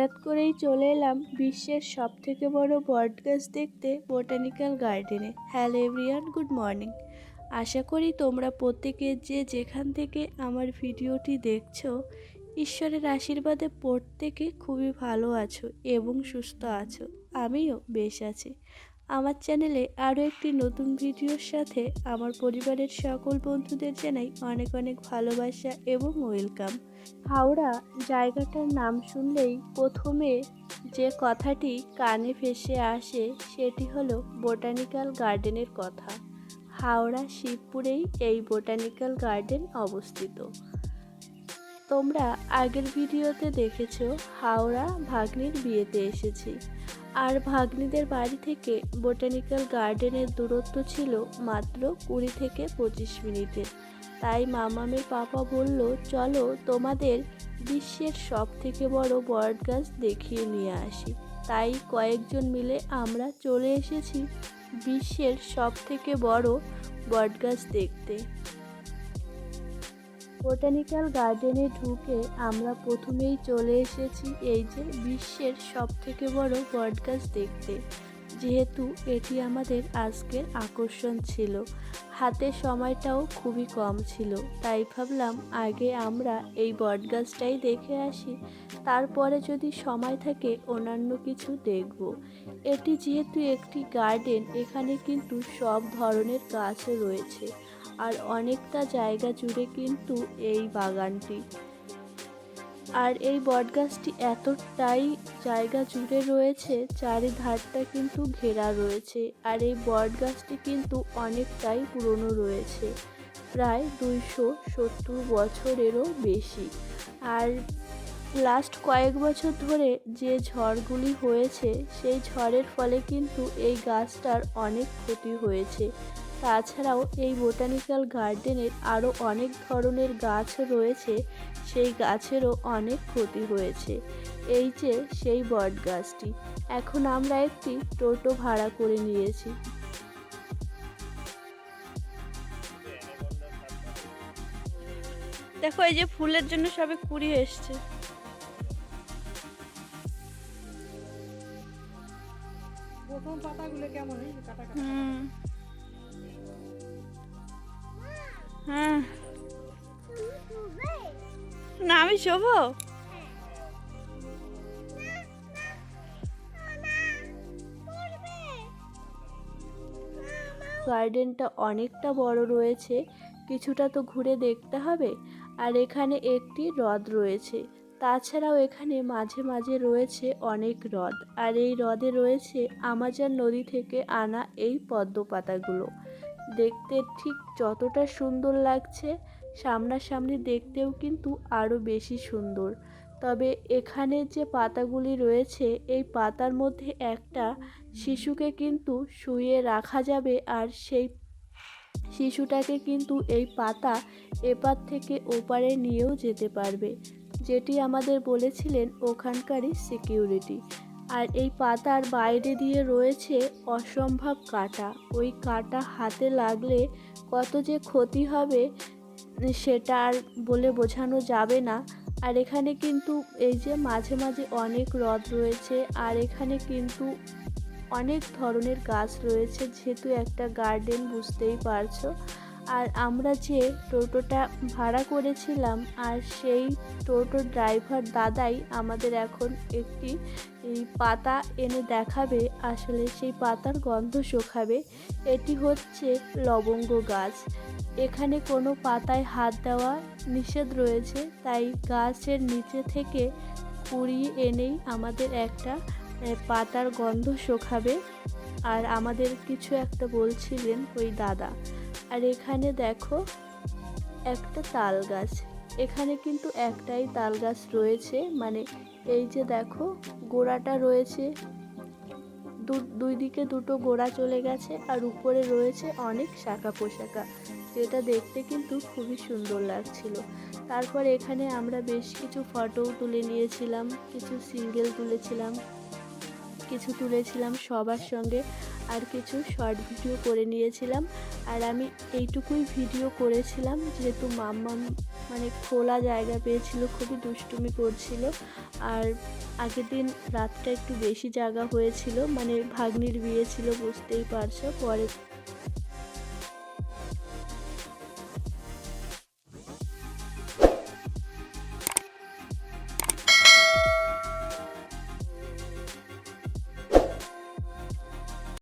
হঠাৎ করেই চলে এলাম বিশ্বের সব থেকে বড় বট গাছ দেখতে বোটানিক্যাল গার্ডেনে। Hello everyone good morning. আশা করি তোমরা প্রত্যেকে যে যেখান থেকে আমার ভিডিওটি দেখছ, ঈশ্বরের আশীর্বাদে প্রত্যেকে খুবই ভালো আছো এবং সুস্থ আছো। আমিও বেশ আছি। আমার চ্যানেলে আরও একটি নতুন ভিডিওর সাথে আমার পরিবারের সকল বন্ধুদের জানাই অনেক অনেক ভালোবাসা এবং ওয়েলকাম। হাওড়া জায়গাটার নাম শুনলেই প্রথমে যে কথাটি কানে ভেসে আসে সেটি হলো বোটানিক্যাল গার্ডেনের কথা। হাওড়া শিবপুরেই এই বোটানিক্যাল গার্ডেন অবস্থিত। তোমরা আগের ভিডিওতে দেখেছ হাওড়া ভাগ্নির বিয়েতে এসেছি। আর ভাগ্নিদের বাড়ি থেকে বোটানিক্যাল গার্ডেনের দূরত্ব ছিল মাত্র কুড়ি থেকে পঁচিশ মিনিটের তাই মামামের পাপা বলল, চলো তোমাদের বিশ্বের সব থেকে বড় বট গাছ দেখিয়ে নিয়ে আসি। তাই কয়েকজন মিলে আমরা চলে এসেছি বিশ্বের সব থেকে বড় বট গাছ দেখতে। বোটানিক্যাল গার্ডেনে ঢুকে আমরা প্রথমেই চলে এসেছি এই যে বিশ্বের সব থেকে বড় বট গাছ দেখতে। যেহেতু এটি আমাদের আজকের আকর্ষণ ছিল। হাতে সময়টাও খুবই কম ছিল। তাই ভাবলাম আগে আমরা এই বট গাছটাই দেখে আসি। তারপরে যদি সময় থাকে অন্যান্য কিছু দেখব। এটি যেহেতু একটি গার্ডেন, এখানে কিন্তু সব ধরনের গাছও রয়েছে। আর অনেকটা জায়গা জুড়ে কিন্তু এই বাগানটি। আর এই বটগাছটি এতটাই জায়গা জুড়ে রয়েছে, চারিধারটা কিন্তু ঘেরা রয়েছে। আর এই বটগাছটি কিন্তু অনেকটাই পুরনো রয়েছে, প্রায় দুইশো সত্তর বছরেরও বেশি। আর লাস্ট কয়েক বছর ধরে যে ঝড়গুলি হয়েছে, সেই ঝড়ের ফলে কিন্তু এই গাছটার অনেক ক্ষতি হয়েছে। তাছাড়াও এই বোটানিক্যাল গার্ডেনের আরও অনেক ধরনের গাছ রয়েছে সেই গাছেরও অনেক ক্ষতি হয়েছে। এই যে সেই বট গাছটি। এখন আমরা একটি টোটো ভাড়া করে নিয়েছি। দেখো এই যে ফুলের জন্য সবে কুড়ি এসছে। প্রথম পাতাগুলো কেমন? কাটা কাটা হ্যাঁ। না, আমি শোবো? গার্ডেনটা অনেকটা বড় রয়েছে, কিছুটা তো ঘুরে দেখতে হবে। আর এখানে একটি হ্রদ রয়েছে, তাছাড়াও এখানে মাঝে মাঝে রয়েছে অনেক হ্রদ। আর এই হ্রদে রয়েছে আমাজন নদী থেকে আনা এই পদ্ম পাতাগুলো দেখতে ঠিক যতটা সুন্দর লাগছে, সামনাসামনি দেখতেও কিন্তু আরও বেশি সুন্দর। তবে এখানে যে পাতাগুলি রয়েছে, এই পাতার মধ্যে একটা শিশুকে কিন্তু শুয়ে রাখা যাবে আর সেই শিশুটাকে কিন্তু এই পাতা এপার থেকে ওপারে নিয়েও যেতে পারবে, যেটি আমাদের বলেছিলেন ওখানকারই সিকিউরিটি। আর এই পাতার বাইরে দিয়ে রয়েছে অসম্ভব কাটা। ওই কাটা হাতে লাগলে কত যে ক্ষতি হবে সেটা আর বলে বোঝানো যাবে না। আর এখানে কিন্তু এই যে মাঝে মাঝে অনেক হ্রদ রয়েছে আর এখানে কিন্তু অনেক ধরনের গাছ রয়েছে। যেহেতু একটা গার্ডেন বুঝতেই পারছ। আর আমরা যে টোটোটা ভাড়া করেছিলাম আর সেই টোটো ড্রাইভার দাদাই আমাদের এখন একটি এই পাতা এনে দেখাবে, আসলে সেই পাতার গন্ধ শোকাবে। এটি হচ্ছে লবঙ্গ গাছ। এখানে কোনো পাতায় হাত দেওয়া নিষেধ রয়েছে, তাই গাছের নিচে থেকে কুড়িয়ে এনেই আমাদের একটা পাতার গন্ধ শোকাবে। আর আমাদের কিছু একটা বলছিলেন ওই দাদা। আর এখানে দেখো একটা তাল গাছ এখানে কিন্তু একটাই তাল গাছ রয়েছে। মানে এই যে দেখো গোড়াটা রয়েছে। দুই দিকে দুটো গোড়া চলে গেছে আর উপরে রয়েছে অনেক শাখা পোশাকা যেটা দেখতে কিন্তু খুবই সুন্দর লাগছিল। তারপর এখানে আমরা বেশ কিছু ফটোও তুলে নিয়েছিলাম, কিছু সিঙ্গেল তুলেছিলাম। কিছু তুলেছিলাম সবার সঙ্গে, আর কিছু শর্ট ভিডিও করে নিয়েছিলাম। আর আমি এইটুকুই ভিডিও করেছিলাম, যেহেতু মাম্মাম মানে খোলা জায়গা পেয়েছিল, খুবই দুষ্টুমি করছিল। আর আগের দিন রাতটা একটু বেশি জায়গা হয়েছিল মানে ভাগ্নির বিয়ে ছিল, বুঝতেই পারছ, পরে